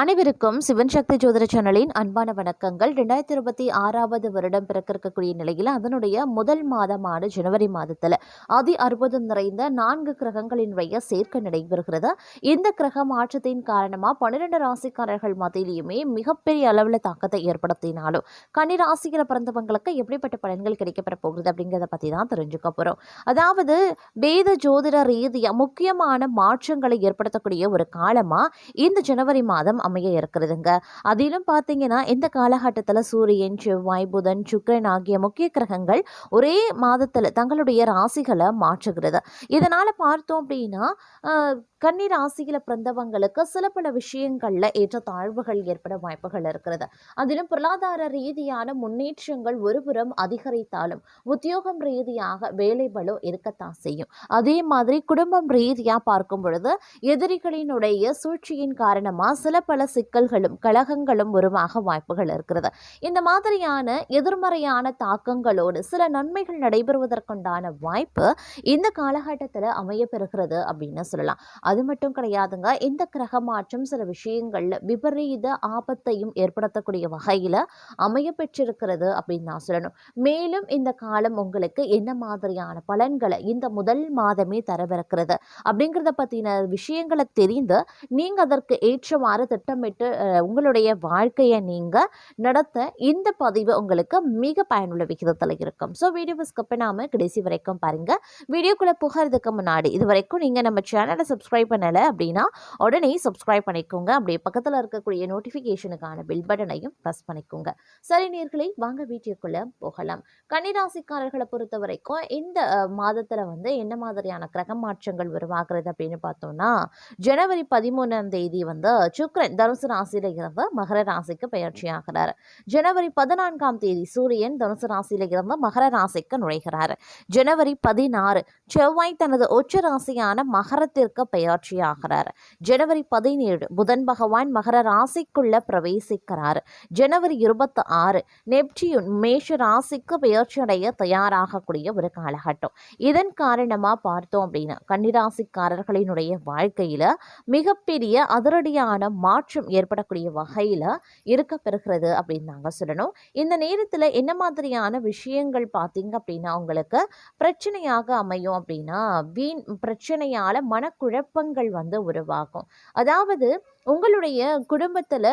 அனைவருக்கும் சிவன் சக்தி ஜோதிட சேனலின் அன்பான வணக்கங்கள். ரெண்டாயிரத்தி இருபத்தி ஆறாவது வருடம் பிறக்க இருக்கக்கூடிய நிலையில் அதனுடைய முதல் மாதமான ஜனவரி மாதத்தில் அதி அற்புதம் நிறைந்த நான்கு கிரகங்களினுடைய சேர்க்கை நடைபெறுகிறது. இந்த கிரக மாற்றத்தின் காரணமாக பன்னிரெண்டு ராசிக்காரர்கள் மத்தியிலையுமே மிகப்பெரிய அளவில் தாக்கத்தை ஏற்படுத்தினாலும் கன்னி ராசியில் பிறந்தவங்களுக்கு எப்படிப்பட்ட பலன்கள் கிடைக்கப்பட போகிறது அப்படிங்கிறத பற்றி தான் தெரிஞ்சுக்க போகிறோம் அதாவது வேத ஜோதிட ரீதியாக முக்கியமான மாற்றங்களை ஏற்படுத்தக்கூடிய ஒரு காலமாக இந்த ஜனவரி மாதம் அமைய இருக்கிறதுங்க. அதிலும் பார்த்தீங்கன்னா இந்த காலகட்டத்தில் சூரியன் செவ்வாய் புதன் சுக்கிரன் ஆகிய முக்கிய கிரகங்கள் ஒரே மாதத்தில் தங்களுடைய ராசிகளை மாற்றுகிறது. இதனால் பார்த்தோம் அப்படின்னா கன்னி ராசியில் பிறந்தவங்களுக்கு சில பல விஷயங்களில் ஏற்ற தாழ்வுகள் ஏற்பட வாய்ப்புகள் இருக்கிறது. அதிலும் பொருளாதார ரீதியான முன்னேற்றங்கள் ஒருபுறம் அதிகரித்தாலும் உத்தியோகம் ரீதியாக வேலை பளு இருக்கத்தான் செய்யும். அதே மாதிரி குடும்பம் ரீதியாக பார்க்கும் பொழுது எதிரிகளினுடைய சூழ்ச்சியின் காரணமாக சில பல சிக்கல்களும் கழகங்களும் உருவாக வாய்ப்புகள் இருக்கிறது. இந்த மாதிரியான எதிர்மறையான தாக்கங்களோடு சில நன்மைகள் நடைபெறுவதற்குண்டான வாய்ப்பு இந்த காலகட்டத்தில் அமைய பெறுகிறது அப்படின்னு சொல்லலாம். அது மட்டும் கிடையாதுங்க இந்த கிரக மாற்றம் சில விஷயங்கள்ல விபரீத ஆபத்தையும் ஏற்படுத்தக்கூடிய வகையில் அமைய பெற்றிருக்கிறது அப்படின்னு நான் சொல்லணும். மேலும் இந்த காலம் உங்களுக்கு என்ன மாதிரியான பலன்களை இந்த முதல் மாதமே தரவிருக்கிறது அப்படிங்கிறத பற்றின விஷயங்களை தெரிந்து நீங்கள் அதற்கு ஏற்றவாறு திட்டமிட்டு உங்களுடைய வாழ்க்கையை நீங்கள் நடத்த இந்த பதிவு உங்களுக்கு மிக பயனுள்ள விகிதத்தில் இருக்கும். ஸோ வீடியோவை ஸ்கிப் பண்ணாமல் கடைசி வரைக்கும் பாருங்கள் வீடியோக்குள்ளே புகிறதுக்கு முன்னாடி இது வரைக்கும் நீங்கள் நம்ம சேனலை சப்ஸ்கிரைப் பண்ணலை அப்படின்னா உடனே சப்ஸ்கிரைப் பண்ணிக்கோங்க. அப்படியே பக்கத்தில் இருக்கக்கூடிய நோட்டிஃபிகேஷனுக்கான பில் பட்டனையும் ப்ரெஸ் பண்ணிக்கோங்க. சரி நேர்களை வாங்க வீடியோக்குள்ளே போகலாம். கன்னிராசிக்காரர்களை பொறுத்த வரைக்கும் இந்த மாதத்தில் வந்து என்ன மாதிரியான கிரக மாற்றங்கள் உருவாகிறது அப்படின்னு பார்த்தோம்னா ஜனவரி பதிமூணாம் தேதி வந்து சுக்ரன் தனுசு ராசியில் இருந்து மகர ராசிக்கு பெயர்ச்சியாகிறார். ஜனவரி பதினான்காம் தேதி சூரியன் தனுசு ராசியில் இருந்து மகர ராசிக்கு நுழைகிறார். ஜனவரி பதினாறு செவ்வாய் தனது உச்ச ராசியான மகரத்திற்கு பெயர்ச்சியாகிறார். ஜனவரி பதினேழு புதன் பகவான் மகர ராசிக்குள்ள பிரவேசிக்கிறார். ஜனவரி இருபத்தி ஆறு நெப்டியூன் மேஷ ராசிக்கு பயிற்சி அடைய தயாராகக்கூடிய ஒரு காலகட்டம். இதன் காரணமாக பார்த்தோம் அப்படின்னா கன்னிராசிக்காரர்களினுடைய வாழ்க்கையில் மிகப்பெரிய அதிரடியான மா மாற்றம் ஏற்படக்கூடிய வகையில் இருக்க பெறுகிறது அப்படின்னு நாங்கள் சொல்லணும். இந்த நேரத்தில் என்ன மாதிரியான விஷயங்கள் பார்த்தீங்க அப்படின்னா உங்களுக்கு பிரச்சனையாக அமையும் அப்படின்னா வீண் பிரச்சனையால் மனக்குழப்பங்கள் வந்து உருவாகும். அதாவது உங்களுடைய குடும்பத்தில்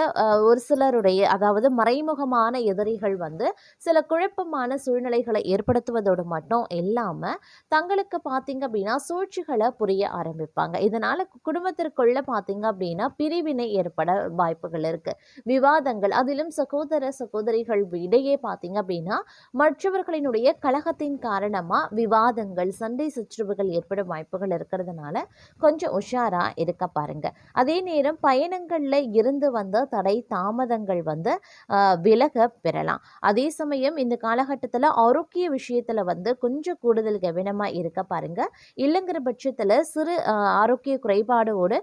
ஒரு சிலருடைய அதாவது மறைமுகமான எதிரிகள் வந்து சில குழப்பமான சூழ்நிலைகளை ஏற்படுத்துவதோடு மட்டும் இல்லாமல் தங்களுக்கு பார்த்தீங்க அப்படின்னா சூழ்ச்சிகளை புரிய ஆரம்பிப்பாங்க. இதனால் குடும்பத்திற்குள்ள பார்த்திங்க அப்படின்னா பிரிவினை ஏற்பட வாய்ப்புகள் இருக்குது விவாதங்கள் அதிலும் சகோதர சகோதரிகள் இடையே பார்த்தீங்க அப்படின்னா மற்றவர்களினுடைய கழகத்தின் காரணமாக விவாதங்கள் சண்டை சச்சரவுகள் ஏற்படும் வாய்ப்புகள் இருக்கிறதுனால கொஞ்சம் உஷாராக இருக்க பாருங்க. அதே நேரம் பயணங்களில் இருந்து வந்த தடை தாமதங்கள் வந்து விலக பெறலாம். அதே சமயம் இந்த காலகட்டத்தில் ஆரோக்கிய விஷயத்தில் வந்து கொஞ்சம் கூடுதல் கவனமாக இருக்க பாருங்க. இல்லைங்கிற பட்சத்தில் சிறு ஆரோக்கிய குறைபாடோடு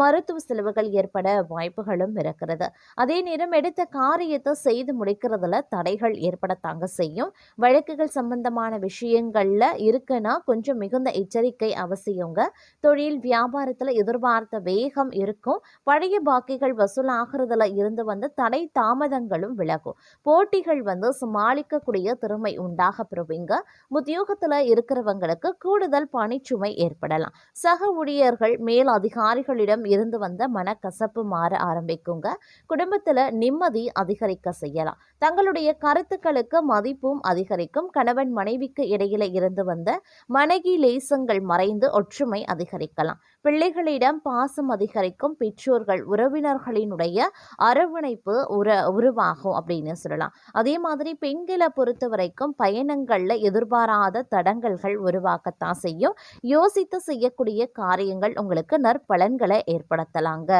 மருத்துவ செலவுகள் ஏற்பட வாய்ப்புகளும் இருக்கிறது. அதே நேரம் எடுத்த காரியத்தை செய்து முடிக்கிறதுல தடைகள் ஏற்படத்தாங்க செய்யும். வழக்குகள் சம்பந்தமான விஷயங்கள்ல இருக்குன்னா கொஞ்சம் மிகுந்த எச்சரிக்கை அவசியங்க. தொழில் வியாபாரத்தில் எதிர்பார்த்த வேகம் இருக்கும். பழைய பாக்கிகள் வசூலாகிறதுல இருந்து வந்து தடை தாமதங்களும் விலகும். போட்டிகள் வந்து சமாளிக்கக்கூடிய திறமை உண்டாக பெறுவீங்க. உத்தியோகத்தில் இருக்கிறவங்களுக்கு கூடுதல் பணிச்சுமை ஏற்படலாம். சக ஊழியர்கள் மேல் அதிகாரிகளிடம் இருந்து வந்த மனக்கசப்பு மாற ஆரம்பிக்குங்க. குடும்பத்தில் நிம்மதி அதிகரிக்க செய்யலாம். தங்களுடைய கருத்துக்களுக்கு மதிப்பும் அதிகரிக்கும். கணவன் மனைவிக்கு இடையில இருந்து வந்த மனைவி லேசங்கள் மறைந்து ஒற்றுமை அதிகரிக்கலாம். பிள்ளைகளிடம் பாசம் அதிகரிக்கும் பெற்றோர்கள் உறவினர்களினுடைய அரவணைப்பு உற உருவாகும் அப்படின்னு சொல்லலாம். அதே மாதிரி பெண்களை பொறுத்த வரைக்கும் பயணங்களில் எதிர்பாராத தடங்கல்கள் உருவாக்கத்தான் செய்யும். யோசித்து செய்யக்கூடிய காரியங்கள் உங்களுக்கு நற்பலன்களை ஏற்படுத்தலாங்க.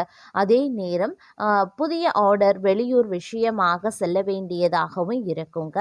அதே நேரம் புதிய ஆர்டர் வெளியூர் விஷயமாக செல்ல வேண்டியதாகவும் இருக்குங்க.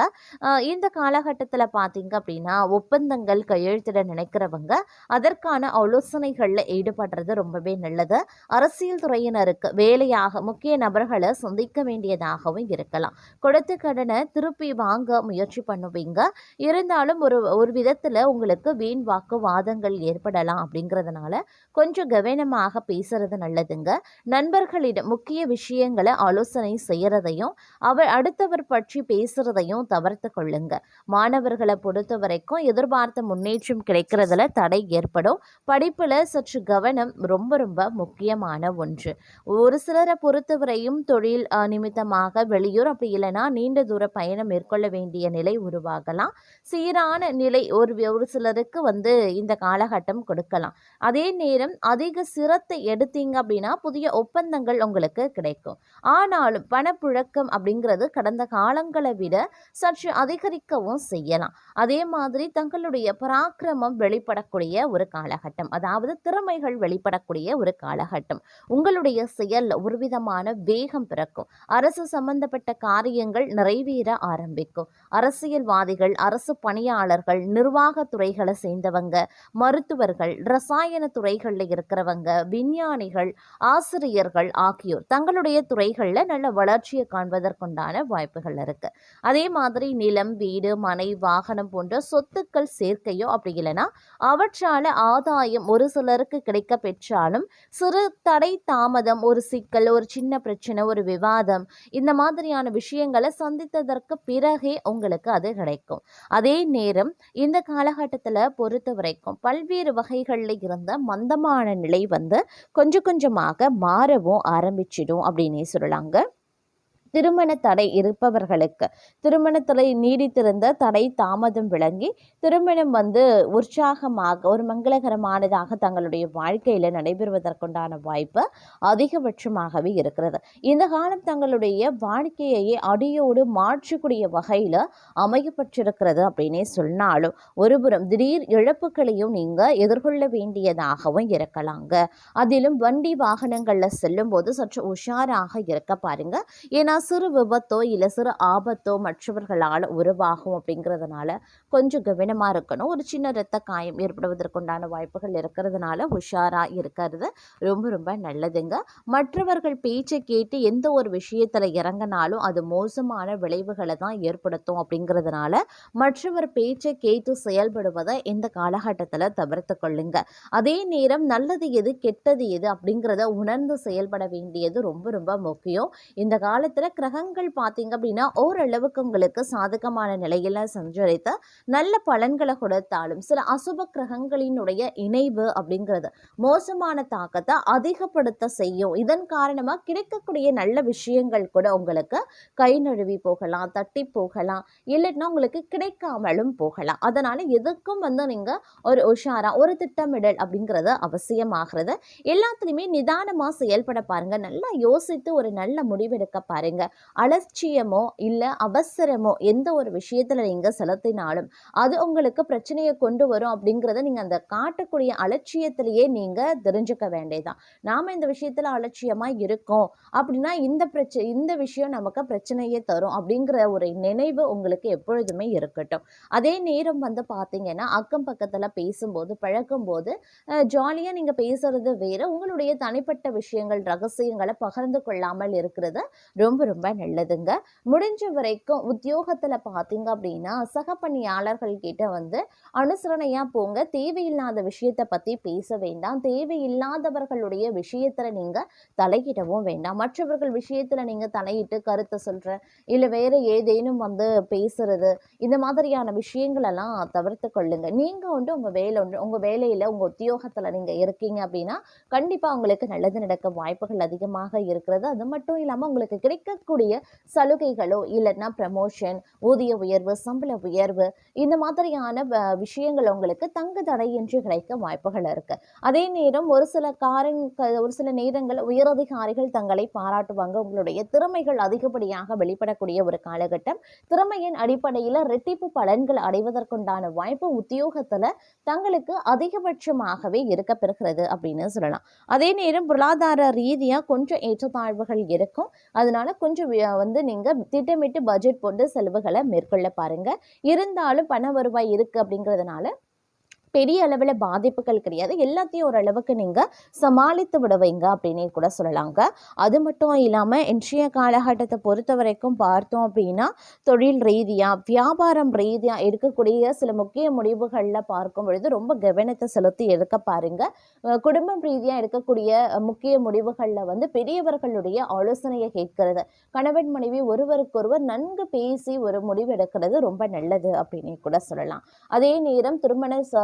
இந்த காலகட்டத்தில் பார்த்தீங்க அப்படின்னா ஒப்பந்தங்கள் கையெழுத்திட நினைக்கிறவங்க அதற்கான ஆலோசனைகளில் ஈடுபட்டு ஈடுபடுறது ரொம்பவே நல்லது. அரசியல் துறையினருக்கு வேலையாக முக்கிய நபர்களை சந்திக்க வேண்டியதாகவும் இருக்கலாம். கொடுத்த கடனை திருப்பி வாங்க முயற்சி பண்ணுவீங்க. இருந்தாலும் ஒரு ஒரு விதத்தில் உங்களுக்கு வீண் வாக்குவாதங்கள் ஏற்படலாம் அப்படிங்கிறதுனால கொஞ்சம் கவனமாக பேசுறது நல்லதுங்க. நண்பர்களிடம் முக்கிய விஷயங்களை ஆலோசனை செய்யறதையும் அவர் அடுத்தவர் பற்றி பேசுறதையும் தவிர்த்து கொள்ளுங்க. மாணவர்களை பொறுத்த வரைக்கும் எதிர்பார்த்த முன்னேற்றம் கிடைக்கிறதுல தடை ஏற்படும். படிப்பில் சற்று கவனம் ரொம்ப ரொம்ப முக்கியமான ஒன்று. ஒரு சிலரை பொறுத்தவரையும் தொழில் நிமித்தமாக வெளியூர் அப்படி இல்லைன்னா நீண்ட தூர பயணம் மேற்கொள்ள வேண்டிய நிலை உருவாகலாம். சீரான நிலை ஒரு ஒரு சிலருக்கு வந்து இந்த காலகட்டம் கொடுக்கலாம். அதே நேரம் அதிக சிரத்தை எடுத்தீங்க அப்படின்னா புதிய ஒப்பந்தங்கள் உங்களுக்கு கிடைக்கும். ஆனாலும் பணப்புழக்கம் அப்படிங்கிறது கடந்த காலங்களை விட சற்று அதிகரிக்கவும் செய்யலாம். அதே மாதிரி தங்களுடைய பராக்கிரமம் வெளிப்படக்கூடிய ஒரு காலகட்டம். அதாவது திறமைகள் வெளிப்படக்கூடிய ஒரு காலகட்டம். உங்களுடைய செயல் ஒரு விதமான வேகம் பிறக்கும். அரசு சம்பந்தப்பட்ட காரியங்கள் நிறைவேற ஆரம்பிக்கும். அரசியல்வாதிகள் அரசு பணியாளர்கள் நிர்வாகத் துறைகளை சேர்ந்தவங்க மருத்துவர்கள் ரசாயன துறைகளில் இருக்கிறவங்க விஞ்ஞானிகள் ஆசிரியர்கள் ஆகியோர் தங்களுடைய துறைகளில் நல்ல வளர்ச்சியை காண்பதற்குண்டான வாய்ப்புகள் இருக்கு. அதே மாதிரி நிலம் வீடு மனை வாகனம் போன்ற சொத்துக்கள் சேர்க்கையோ அப்படி இல்லைன்னா அவற்றால ஆதாயம் ஒரு சிலருக்கு கிடைக்க பெற்றாலும் சிறு தடை தாமதம் ஒரு சிக்கல் ஒரு சின்ன பிரச்சனை ஒரு விவாதம் இந்த மாதிரியான விஷயங்களை சந்தித்ததற்கு பிறகே உங்களுக்கு அது கிடைக்கும். அதே நேரம் இந்த காலகட்டத்தில் பொறுத்த வரைக்கும் பல்வேறு வகைகளில் இருந்த மந்தமான நிலை வந்து கொஞ்சம் கொஞ்சமாக மாறவும் ஆரம்பிச்சிடும் அப்படின்னே சொல்லலாங்க. திருமண தடை இருப்பவர்களுக்கு. திருமண தடை நீடித்திருந்த தடை தாமதம் விளங்கி திருமணம் வந்து உற்சாகமாக ஒரு மங்களகரமானதாக தங்களுடைய வாழ்க்கையில் நடைபெறுவதற்குண்டான வாய்ப்பு அதிகபட்சமாகவே இருக்கிறது. இந்த காலம் தங்களுடைய வாழ்க்கையையே அடியோடு மாற்றக்கூடிய வகையில் அமையப்பட்டிருக்கிறது அப்படின்னே சொன்னாலும் ஒருபுறம் திடீர் இழப்புகளையும் நீங்கள் எதிர்கொள்ள வேண்டியதாகவும் இருக்கலாங்க. அதிலும் வண்டி வாகனங்களில் செல்லும்போது சற்று உஷாராக இருக்க பாருங்க. ஏன்னா சிறு விபத்தோ இல்லை சிறு ஆபத்தோ மற்றவர்களால் உருவாகும் அப்படிங்கிறதுனால கொஞ்சம் கவனமாக இருக்கணும். ஒரு சின்ன இரத்த காயம் ஏற்படுவதற்குண்டான வாய்ப்புகள் இருக்கிறதுனால உஷாராக இருக்கிறது ரொம்ப ரொம்ப நல்லதுங்க. மற்றவர்கள் பேச்சை கேட்டு எந்த ஒரு விஷயத்தில் இறங்கினாலும் அது மோசமான விளைவுகளை தான் ஏற்படுத்தும் அப்படிங்கிறதுனால மற்றவர் பேச்சை கேட்டு செயல்படுவதை இந்த காலகட்டத்தில் தவிர்த்து கொள்ளுங்க. அதே நேரம் நல்லது எது கெட்டது எது அப்படிங்கிறத உணர்ந்து செயல்பட வேண்டியது ரொம்ப ரொம்ப முக்கியம். இந்த காலத்தில் கிரகங்கள் பார்த்தீங்க அப்படின்னா ஓரளவுக்கு உங்களுக்கு சாதகமான நிலையில் சஞ்சரித்து நல்ல பலன்களை கொடுத்தாலும் சில அசுப கிரகங்களினுடைய இணைவு அப்படிங்கிறது மோசமான தாக்கத்தை அதிகப்படுத்த செய்யும். இதன் காரணமாக கிடைக்கக்கூடிய நல்ல விஷயங்கள் கூட உங்களுக்கு கை நழுவி போகலாம் தட்டி போகலாம் இல்லைன்னா உங்களுக்கு கிடைக்காமலும் போகலாம். அதனால எதுக்கும் வந்து நீங்கள் ஒரு உஷாரா ஒரு திட்டமிடல் அப்படிங்கிறது அவசியமாகிறது. எல்லாத்துலேயுமே நிதானமாக செயல்பட பாருங்க. நல்லா யோசித்து ஒரு நல்ல முடிவெடுக்க பாருங்க அலட்சியமோ இல்லை அவசரமோ எந்த ஒரு விஷயத்தில் நீங்கள் செலுத்தினாலும் அது உங்களுக்கு பிரச்சனையை கொண்டு வரும் அப்படிங்கிறத நீங்கள் அந்த காட்டக்கூடிய அலட்சியத்திலேயே நீங்கள் தெரிஞ்சுக்க வேண்டியதான் நாம் இந்த விஷயத்தில் அலட்சியமாக இருக்கோம் அப்படின்னா இந்த பிரச்சனை இந்த விஷயம் நமக்கு பிரச்சனையே தரும் அப்படிங்கிற ஒரு நினைவு உங்களுக்கு எப்பொழுதுமே இருக்கட்டும். அதே நேரம் வந்து பார்த்தீங்கன்னா அக்கம் பக்கத்தில் பேசும்போது பழக்கும்போது ஜாலியாக நீங்கள் பேசுறது வேறு உங்களுடைய தனிப்பட்ட விஷயங்கள் ரகசியங்களை பகிர்ந்து கொள்ளாமல் இருக்கிறது ரொம்ப ரொம்ப நல்லதுங்க. முடிஞ்ச வரைக்கும் உத்தியோகத்தில் பார்த்தீங்க அப்படின்னா சக பணியாளர்கள் கிட்ட வந்து அனுசரணையாக போங்க. தேவையில்லாத விஷயத்தை பற்றி பேச வேண்டாம். தேவையில்லாதவர்களுடைய விஷயத்தில் நீங்கள் தலையிடவும் வேண்டாம். மற்றவர்கள் விஷயத்தில் நீங்கள் தலையிட்டு கருத்தை சொல்கிற இல்லை வேறு ஏதேனும் வந்து பேசுறது இந்த மாதிரியான விஷயங்களெல்லாம் தவிர்த்து கொள்ளுங்க. நீங்கள் வந்து உங்கள் வேலை ஒன்று உங்கள் வேலையில் உங்கள் உத்தியோகத்தில் நீங்கள் இருக்கீங்க அப்படின்னா கண்டிப்பாக உங்களுக்கு நல்லது நடக்க வாய்ப்புகள் அதிகமாக இருக்கிறது. அது மட்டும் இல்லாமல் உங்களுக்கு கிடைக்க கிடைக்கக்கூடிய சலுகைகளோ இல்லைன்னா ப்ரமோஷன் ஊதிய உயர்வு சம்பள உயர்வு இந்த மாதிரியான விஷயங்கள் உங்களுக்கு தங்கு தடையின்றி கிடைக்க வாய்ப்புகள் இருக்கு. அதே நேரம் ஒரு சில காரங் ஒரு சில நேரங்கள் உயரதிகாரிகள் தங்களை பாராட்டுவாங்க. உங்களுடைய திறமைகள் அதிகப்படியாக வெளிப்படக்கூடிய ஒரு காலகட்டம். திறமையின் அடிப்படையில் ரெட்டிப்பு பலன்கள் அடைவதற்குண்டான வாய்ப்பு உத்தியோகத்தில் தங்களுக்கு அதிகபட்சமாகவே இருக்க பெறுகிறது அப்படின்னு சொல்லலாம். அதே நேரம் பொருளாதார ரீதியாக கொஞ்சம் ஏற்றத்தாழ்வுகள் இருக்கும். அதனால கொஞ்சம் வந்து நீங்கள் திட்டமிட்டு பட்ஜெட் போட்டு செலவுகளை மேற்கொள்ள பாருங்கள் இருந்தாலும் பண வருவாய் இருக்குது அப்படிங்கிறதுனால பெரிய அளவில் பாதிப்புகள் கிடையாது. எல்லாத்தையும் ஓரளவுக்கு நீங்கள் சமாளித்து விடுவீங்க அப்படின்னே கூட சொல்லலாங்க. அது மட்டும் இல்லாமல் இன்றைய காலகட்டத்தை பொறுத்த வரைக்கும் பார்த்தோம் அப்படின்னா தொழில் ரீதியாக வியாபாரம் ரீதியாக எடுக்கக்கூடிய சில முக்கிய முடிவுகளில் பார்க்கும் பொழுது ரொம்ப கவனத்தை செலுத்தி எடுக்க பாருங்க. குடும்பம் ரீதியாக எடுக்கக்கூடிய முக்கிய முடிவுகளில் வந்து பெரியவர்களுடைய ஆலோசனையை கேட்கிறது. கணவன் மனைவி ஒருவருக்கொருவர் நன்கு பேசி ஒரு முடிவு எடுக்கிறது ரொம்ப நல்லது அப்படின்னு கூட சொல்லலாம். அதே நேரம் திருமண ச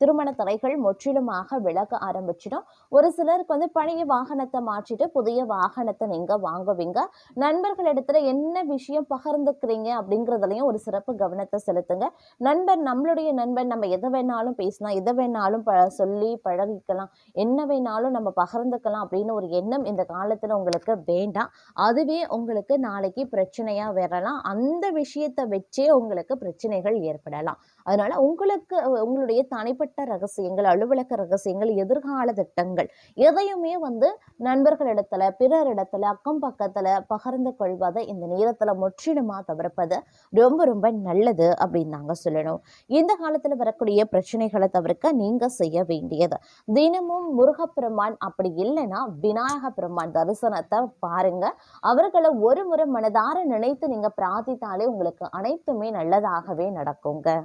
திருமண தடைகள் முற்றிலுமாக விலக ஆரம்பிச்சிடும். ஒரு சிலருக்கு வந்து பழைய வாகனத்தை மாற்றிட்டு புதிய வாகனத்தை நீங்க வாங்குவீங்க. நண்பர்களிடத்துல என்ன விஷயம் பகிர்ந்துக்கிறீங்க அப்படிங்கிறதுலையும் ஒரு சிறப்பு கவனத்தை செலுத்துங்க. நண்பர் நம்மளுடைய நண்பர் நம்ம எதை வேணாலும் பேசலாம் எதை வேணாலும் ப சொல்லி பழகிக்கலாம் என்ன வேணாலும் நம்ம பகிர்ந்துக்கலாம் அப்படின்னு ஒரு எண்ணம் இந்த காலத்துல உங்களுக்கு வேண்டாம். அதுவே உங்களுக்கு நாளைக்கு பிரச்சனையா வரலாம். அந்த விஷயத்தை வச்சே உங்களுக்கு பிரச்சனைகள் ஏற்படலாம். அதனால உங்களுக்கு உங்களுடைய தனிப்பட்ட ரகசியங்கள் அலுவலக ரகசியங்கள் எதிர்கால திட்டங்கள் எதையுமே வந்து நண்பர்களிடத்துல பிறரிடத்துல அக்கம் பக்கத்துல பகிர்ந்து கொள்வதை இந்த நேரத்துல முற்றிலுமா தவிர்ப்பது ரொம்ப ரொம்ப நல்லது அப்படின்னு நாங்க சொல்லணும். இந்த காலத்துல வரக்கூடிய பிரச்சனைகளை தவிர்க்க நீங்க செய்ய வேண்டியது. தினமும் முருகப்பெருமான் அப்படி இல்லைன்னா விநாயக பெருமான் தரிசனத்தை பாருங்க. அவர்களை ஒரு முறை மனதார நினைத்து நீங்க பிரார்த்தித்தாலே உங்களுக்கு அனைத்துமே நல்லதாகவே நடக்குங்க.